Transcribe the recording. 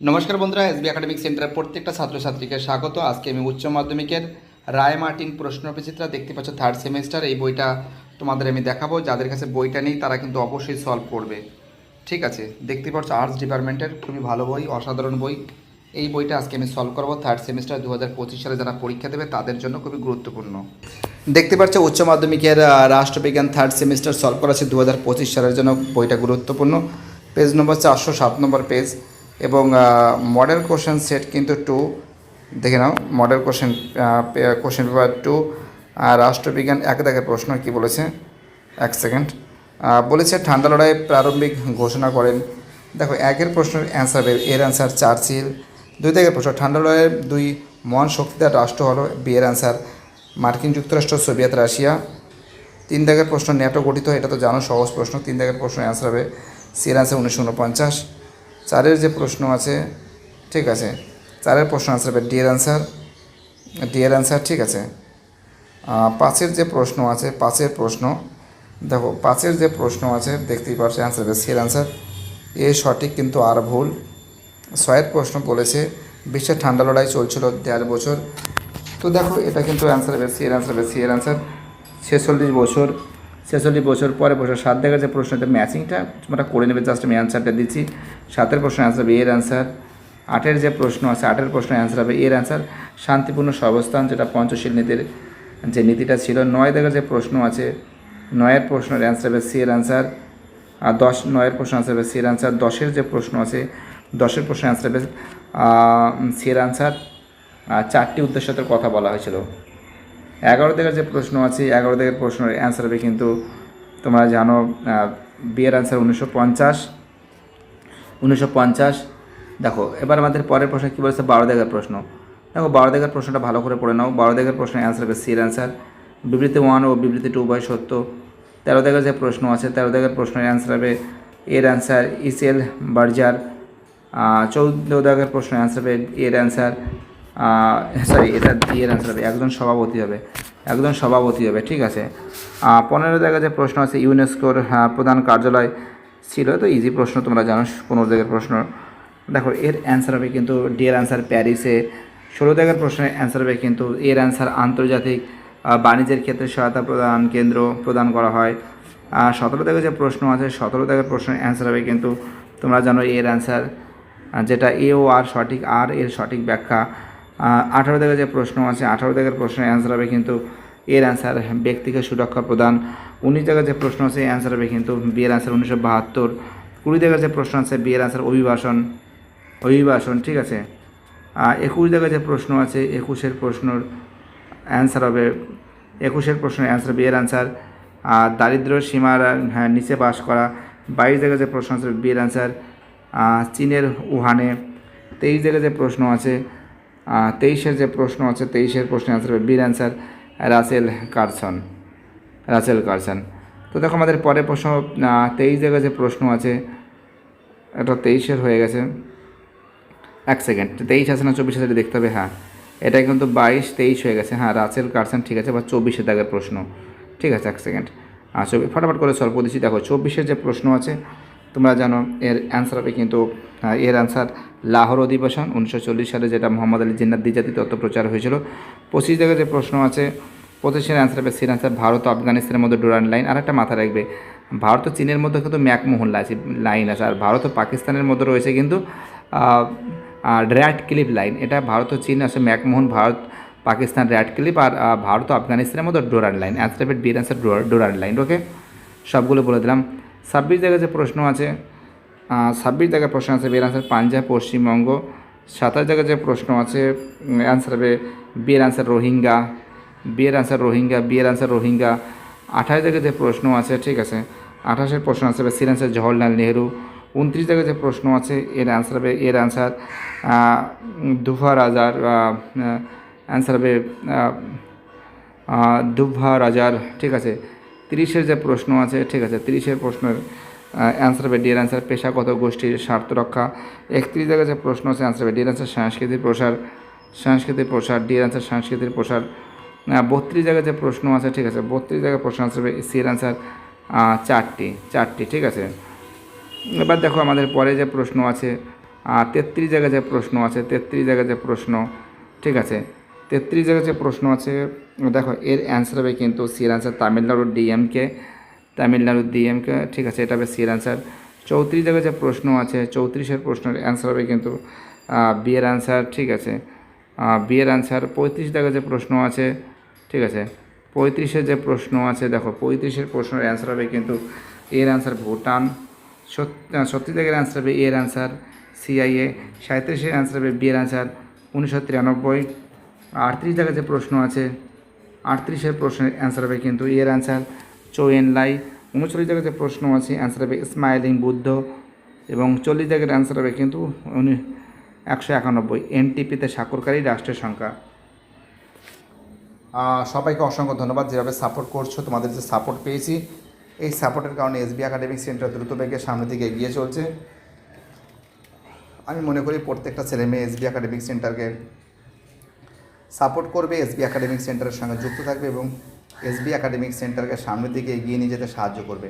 নমস্কার বন্ধুরা, SB academic সেন্টারের প্রত্যেকটা ছাত্রছাত্রীকে স্বাগত। আজকে আমি উচ্চ মাধ্যমিকের রায় মার্টিন প্রশ্ন বিচিত্রা দেখতে পাচ্ছ থার্ড সেমিস্টার এই বইটা তোমাদের আমি দেখাবো। যাদের কাছে বইটা নেই, তারা কিন্তু অবশ্যই সলভ করবে। ঠিক আছে, দেখতে পাচ্ছ আর্টস ডিপার্টমেন্টের খুবই ভালো বই, অসাধারণ বই। এই বইটা আজকে আমি সলভ করব। থার্ড সেমিস্টার দু হাজার পঁচিশ সালে যারা পরীক্ষা দেবে, তাদের জন্য খুবই গুরুত্বপূর্ণ। দেখতে পাচ্ছ উচ্চ মাধ্যমিকের রাষ্ট্রবিজ্ঞান থার্ড সেমিস্টার সলভ করা আছে দু হাজার পঁচিশ সালের জন্য। বইটা গুরুত্বপূর্ণ। পেজ নম্বর চারশো সাত নম্বর পেজ এবং মডেল কোশ্চেন সেট কিন্তু টু দেখে নাও model question question paper two রাষ্ট্রবিজ্ঞান এক দাগের প্রশ্ন, কি বলেছে? এক সেকেন্ড বলেছে, ঠান্ডা লড়াই প্রারম্ভিক ঘোষণা করেন। দেখো, একের প্রশ্নের অ্যান্সার এর অ্যান্সার চার্চিল দুই দাগের প্রশ্ন, ঠান্ডা লড়াইয়ের দুই মহান শক্তিদার রাষ্ট্র হলো? বি এর অ্যান্সার মার্কিন যুক্তরাষ্ট্র, সোভিয়েত রাশিয়া। তিন দাগের প্রশ্ন, ন্যাটো গঠিত এটা তো জানো, সহজ প্রশ্ন। তিন দাগের প্রশ্ন অ্যান্সার হবে, সি অ্যান্সার উনিশশো উনপঞ্চাশ। চারের যে প্রশ্ন আছে, ঠিক আছে। চারের প্রশ্ন আনসার হবে ডি এর অ্যান্সার ডি এর অ্যান্সার ঠিক আছে। পাঁচের যে প্রশ্ন আছে, পাঁচের প্রশ্ন, দেখো, পাঁচের যে প্রশ্ন আছে, দেখতেই পাচ্ছ অ্যান্সার হবে সি এর অ্যান্সার এ সঠিক কিন্তু আর ভুল। ছয়ের প্রশ্ন বলেছে, বিশ্বের ঠান্ডা লড়াই চলছিল দেড় বছর। তো দেখো, এটা কিন্তু অ্যান্সার হবে সি এর অ্যান্সার হবে সি এর অ্যান্সার ছেচল্লিশ বছর ছেচল্লিশ বছর পরে বছর সাত দেখার যে প্রশ্নটা ম্যাচিংটা তোমরা করে নেবে জাস্ট আমি অ্যান্সারটা দিচ্ছি। সাতের প্রশ্ন অ্যান্সার হবে, এর অ্যান্সার আটের যে প্রশ্ন আছে, আটের প্রশ্ন অ্যান্সার হবে, এর অ্যান্সার শান্তিপূর্ণ সবস্থান, যেটা পঞ্চশীল নীতির যে নীতিটা ছিল। নয় দেখার যে প্রশ্ন আছে, নয়ের প্রশ্নের অ্যান্সার হবে সি এর অ্যান্সার আর দশ, নয়ের প্রশ্ন অ্যান্সার হবে সি এর অ্যান্সার দশের যে প্রশ্ন আছে, দশের প্রশ্ন অ্যান্সার হবে সি এর অ্যান্সার চারটি উদ্দেশ্যতের কথা বলা হয়েছিল। এগারো দিকের যে প্রশ্ন আছে এগারো দিকের প্রশ্নের অ্যান্সার হবে কিন্তু তোমরা জানো বিয়ের অ্যান্সার উনিশশো পঞ্চাশ উনিশশো পঞ্চাশ। দেখো, এবার আমাদের পরের প্রশ্ন কী বলেছে? বারো দিকের প্রশ্ন। দেখো বারো দিকের প্রশ্নটা ভালো করে পড়ে নাও। বারো দিকের প্রশ্নের অ্যান্সার হবে সির অ্যান্সার বিবৃতি ওয়ান ও বিবৃতি টু উভয় সত্য। তেরো দিকের যে প্রশ্ন আছে তেরো দিকের প্রশ্নের অ্যান্সার হবে এর অ্যান্সার ইসেল বার্জার। চৌদ্দ দাগের প্রশ্ন অ্যান্সার হবে এর অ্যান্সার সরি এটা এর অ্যান্সার হবে একজন সভাপতি হবে, একজন সভাপতি হবে, ঠিক আছে। পনেরো জায়গায় যে প্রশ্ন আছে, ইউনেস্কোর প্রধান কার্যালয় ছিল, তো ইজি প্রশ্ন, তোমরা জানো, পনেরো জায়গার প্রশ্ন। দেখো, এর অ্যান্সার হবে কিন্তু ডি এর অ্যান্সার প্যারিসে। ষোলো জায়গার প্রশ্নের অ্যান্সার হবে কিন্তু এর অ্যান্সার আন্তর্জাতিক বাণিজ্যের ক্ষেত্রে সহায়তা প্রদান কেন্দ্র প্রদান করা হয়। আর সতেরো থেকে যে প্রশ্ন আছে, সতেরো থেকে প্রশ্নের অ্যান্সার হবে কিন্তু তোমরা জানো এর অ্যান্সার যেটা এ ও আর সঠিক আর এর সঠিক ব্যাখ্যা। আঠারো থেকে যে প্রশ্ন আছে আঠারো থেকে প্রশ্নের অ্যান্সার হবে কিন্তু এর অ্যান্সার ব্যক্তিকে সুরক্ষা প্রদান। উনিশ জায়গায় যে প্রশ্ন আছে অ্যান্সার হবে কিন্তু বিয়ের অ্যান্সার উনিশশো বাহাত্তর। কুড়ি জায়গায় যে প্রশ্ন আছে বিয়ের অ্যান্সার অভিবাসন। অভিবাসন ঠিক আছে? একুশ জায়গায় যে প্রশ্ন আছে একুশের প্রশ্নর অ্যান্সার হবে একুশের প্রশ্নের অ্যান্সার বিয়ের অ্যান্সার আর দারিদ্র সীমার হ্যাঁ, নিচে বাস করা। বাইশ জায়গায় যে প্রশ্ন আছে বিয়ের অ্যান্সার চীনের উহানে। তেইশ জায়গায় যে প্রশ্ন আছে তেইশের যে প্রশ্ন আছে, তেইশের প্রশ্নের অ্যান্সার হবে বিয়ের answer Rachel Carson Rachel Carson. তো দেখো আমাদের পরের প্রশ্ন তেইশ জায়গায় যে প্রশ্ন আছে, এটা তেইশের হয়ে গেছে। এক সেকেন্ড তেইশ আছে না চব্বিশ এটা দেখতে হবে হ্যাঁ। এটা কিন্তু বাইশ, তেইশ হয়ে গেছে হ্যাঁ রাসেল কারসন ঠিক আছে, বা চব্বিশের দাগের প্রশ্ন। ঠিক আছে, এক সেকেন্ড চব্বিশ ফটাফট করে সলভ করে দিচ্ছি। দেখো, চব্বিশের যে প্রশ্ন আছে, তোমরা জানো, এর অ্যান্সার হবে কিন্তু এর অ্যান্সার লাহোর অধিবেশন উনিশশো চল্লিশ সালে যেটা মোহাম্মদ আলী জিন্নাত দ্বিজাতি তত্ত্ব প্রচার হয়েছিল। পঁচিশ জায়গায় যে প্রশ্ন আছে, পঁচিশের অ্যান্সার হবে সির অ্যান্সার ভারত আফগানিস্তানের মধ্যে ডোরান লাইন আর একটা মাথা রাখবে, ভারত ও চীনের মধ্যে কিন্তু ম্যাকমোহন আছে, লাইন আছে, আর ভারত ও পাকিস্তানের মধ্যে রয়েছে কিন্তু র্যাট ক্লিপ লাইন, এটা ভারত ও চীন আছে, McMahon, Bharat, Pakistan Radcliffe আর ভারত ও আফগানিস্তানের মধ্যে ডোরান লাইন অ্যান্সার হবে বির অ্যান্সার ডোরান লাইন ওকে সবগুলো বলে দিলাম। ছাব্বিশ জায়গায় যে প্রশ্ন আছে ছাব্বিশ জায়গায় প্রশ্ন আছে, বিয়ের অ্যান্সার পাঞ্জাব, পশ্চিমবঙ্গ, সাতাশ জায়গায় যে প্রশ্ন আছে অ্যান্সার হবে বিয়ের আনসার রোহিঙ্গা, বিয়ের আনসার রোহিঙ্গা, বিয়ের অ্যান্সার রোহিঙ্গা, আঠাশ জায়গায় যে প্রশ্ন আছে, ঠিক আছে, আঠাশের প্রশ্ন আছে সির আনসার জওহরলাল নেহরু, উনত্রিশ জায়গায় যে প্রশ্ন আছে, এর অ্যান্সার হবে, এর অ্যান্সার দুফা রাজার অ্যান্সার হবে দুভা রাজার, ঠিক আছে, তিরিশের যে প্রশ্ন আছে, ঠিক আছে, তিরিশের প্রশ্নের অ্যান্সার হবে ডিয়ার অ্যান্সার পেশাগত গোষ্ঠীর স্বার্থ রক্ষা। একত্রিশ জায়গায় যে প্রশ্ন আছে অ্যান্সার হবে ডিয়ার অ্যান্সার সংস্কৃতির প্রসার, সাংস্কৃতিক প্রসার ডিয়ার অ্যান্সার সংস্কৃতির প্রসার। বত্রিশ জায়গায় যে প্রশ্ন আছে, ঠিক আছে, বত্রিশ জায়গায় প্রশ্ন আনসার হবে সির অ্যান্সার চারটি চারটি, ঠিক আছে। এবার দেখো আমাদের পরে যে প্রশ্ন আছে তেত্রিশ জায়গায় যে প্রশ্ন আছে, তেত্রিশ জায়গায় যে প্রশ্ন, ঠিক আছে, তেত্রিশ জায়গায় যে প্রশ্ন আছে, দেখো এর অ্যান্সার হবে কিন্তু সির answer Tamil Nadu DMK Tamil Nadu DMK ঠিক আছে, এটা হবে সির অ্যান্সার চৌত্রিশ জায়গায় যে প্রশ্ন আছে, চৌত্রিশের প্রশ্নের অ্যান্সার হবে কিন্তু বিয়ের অ্যান্সার ঠিক আছে বিয়ের অ্যান্সার পঁয়ত্রিশ জায়গায় যে প্রশ্ন আছে, ঠিক আছে, পঁয়ত্রিশের যে প্রশ্ন আছে, দেখো, পঁয়ত্রিশের প্রশ্নের অ্যান্সার হবে কিন্তু এর অ্যান্সার ভুটান সত্যি জায়গার অ্যান্সার হবে এর অ্যান্সার সিআইএ সাঁত্রিশের অ্যান্সার হবে বিয়ের অ্যান্সার উনিশশো তিরানব্বই, আটত্রিশ জায়গায় যে প্রশ্ন আছে, আটত্রিশের প্রশ্নের অ্যান্সার হবে কিন্তু এর অ্যান্সার চৌয়েন লাই, উনচল্লিশ জায়গায় যে প্রশ্ন আছে অ্যান্সার হবে স্মাইলিং বুদ্ধ এবং চল্লিশ জায়গার অ্যান্সার হবে কিন্তু উনি একশো একানব্বই। এনটিপিতে স্বাক্ষরকারী রাষ্ট্রের সংখ্যা। সবাইকে অসংখ্য ধন্যবাদ যেভাবে সাপোর্ট করছ, তোমাদের যে সাপোর্ট পেয়েছি। এই সাপোর্টের কারণে এসবি একাডেমিক সেন্টার দ্রুত বেগে সামনের দিকে এগিয়ে চলছে। আমি মনে করি প্রত্যেকটা ছেলে মেয়ে এসবি একাডেমিক সেন্টারকে সাপোর্ট করবে এসবি একাডেমিক সেন্টারের সঙ্গে যুক্ত থাকবে এবং এসবি একাডেমিক সেন্টারকে সামনের দিকে এগিয়ে নিয়ে যেতে সাহায্য করবে।